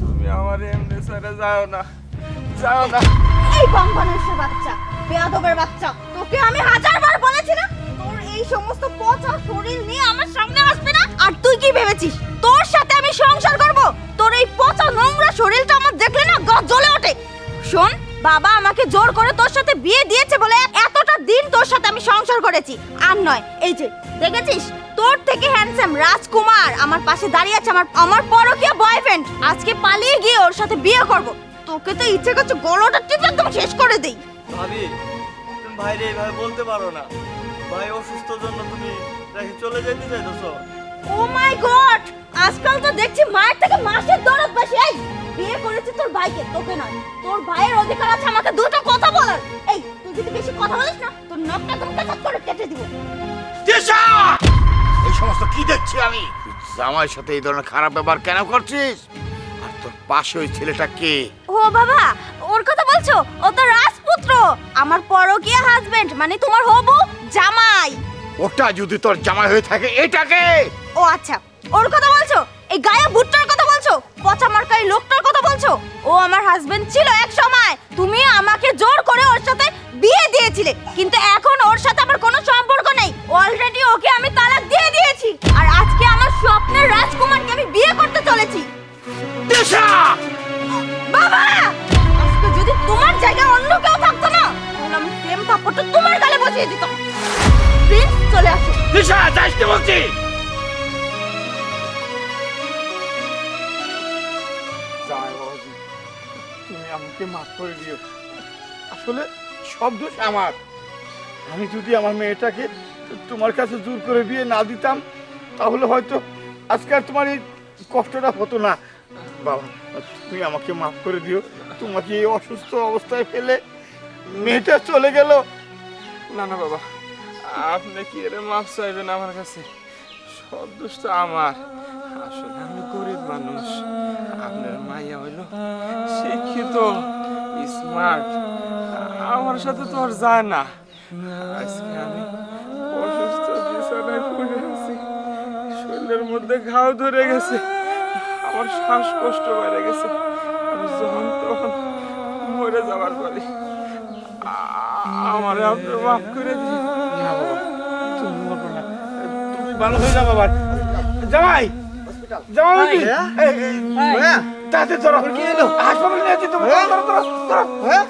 তুমি আমার এমনি ছেড়ে যাও না যাও না। এই বম্বানুষের বাচ্চা, বেয়াদবের বাচ্চা, তোকে আমি হাজারবার বলেছি না? তোর এই সমস্ত পচা শরীর নিয়ে আমার সামনে আসবে না? আর তুই কি ভেবেছিস? তোর সাথে আমি সংসার করব? তোর এই পচা নোংরা শরীরটা আমার দেখলে না গা জ্বলে ওঠে। শোন, বাবা আমাকে জোর করে তোর সাথে বিয়ে দিয়েছে বলে এতটা দিন তোর সাথে আমি সংসার করেছি। আর নয় এই যে দেখেছিস? তোর থেকে হ্যান্ডসাম রাজকুমার আমার পাশে দাঁড়িয়ে আছে আমার আমার পরকীয়া বয়ফ্রেন্ড আজকে পালিয়ে গিয়ে ওর সাথে বিয়ে করব। তোকে তো ইচ্ছে করছে গলাটা টিপে একদম শেষ করে দেই। ভাবি তুমি ভাইরে এইভাবে বলতে পারো না। ভাই অসুস্থ জন্য তুমি রেখে চলে যেতে চাইতেছো। Oh my god! আজকাল তো দেখছি মায়ের থেকে মাসের দরদ বেশি। এই বিয়ে করেছি তোর ভাইকে তোকে নয়। তোর ভাইয়ের অধিকার আছে আমাকে দুটো কথা বলার। এই তুই যদি বেশি কথা বলিস না কি দেখছি আমি? জামাইয়ের সাথে এই ধরনের খারাপ ব্যবহার কেন করছিস? আর তোর পাশে ওই ছেলেটা কে? ও বাবা ওর কথা বলছো? ও তো রাজপুত্র। আমার পরকীয়া হাজবেন্ড মানে তোমার হবু জামাই। ওটা যদি তোর জামাই হয়ে থাকে এটাকে ও আচ্ছা ওর কথা বলছো? এই গায়ে ভুট্টার কথা বলছো? পচা মার্কাই লোকটার কথা বলছো? ও আমার হাজবেন্ড ছিল এক সময়। তুমি আমাকে জোর করে ওর সাথে বিয়ে দিয়েছিলে। কিন্তু এখন ওর সাথে আমার কোনো সম্পর্ক নেই। অলরেডি ওকে আমি তালাক আমার স্বপ্নের রাজকুমারকে আমি বিয়ে করতে চলেছি। দিশা বাবা! আজকে যদি তোমার জায়গায় অন্য কেউ থাকতো না তাহলে আমি প্রেম থাপ্পড়টা তোমার গালে বসিয়ে দিতাম। প্লিজ চলে আসো। দিশা বলছি। তুমি আমাকে মাফ করে দিও। আসলে সব দোষ আমার। আমি যদি আমার মেয়েটাকে তোমার কাছে জোর করে বিয়ে না দিতাম তাহলে হয়তো আজকে আর তোমার এই কষ্টটা হতো না। বাবা, তুমি আমাকে মাফ করে দিও। তোমাকে এই অসুস্থ অবস্থায় ফেলে মেয়েটা চলে গেল। না না, বাবা, আপনি কি এর মাফ চাইবেন আমার কাছে? সব আমার। আসলে আমি গরিব মানুষ। আপনার মাইয়া হইল শিক্ষিত স্মার্ট আমার সাথে তো আর যায় না। আজকে আমি শরীরের মধ্যে ঘাও ধরে গেছে। আমার শ্বাসকষ্ট বেড়ে গেছে। আমি যখন তখন মরে যাবার পারি। আমার আপনি মাফ করে দিন। না বাবা তুমি মরবে না। তুমি ভালো হয়ে যাবে আবার জামাই জামাই তাতে ধরো। কি এলো হাসপাতালে নিয়ে যেতে হবে ধরো ধরো ধরো। হ্যাঁ।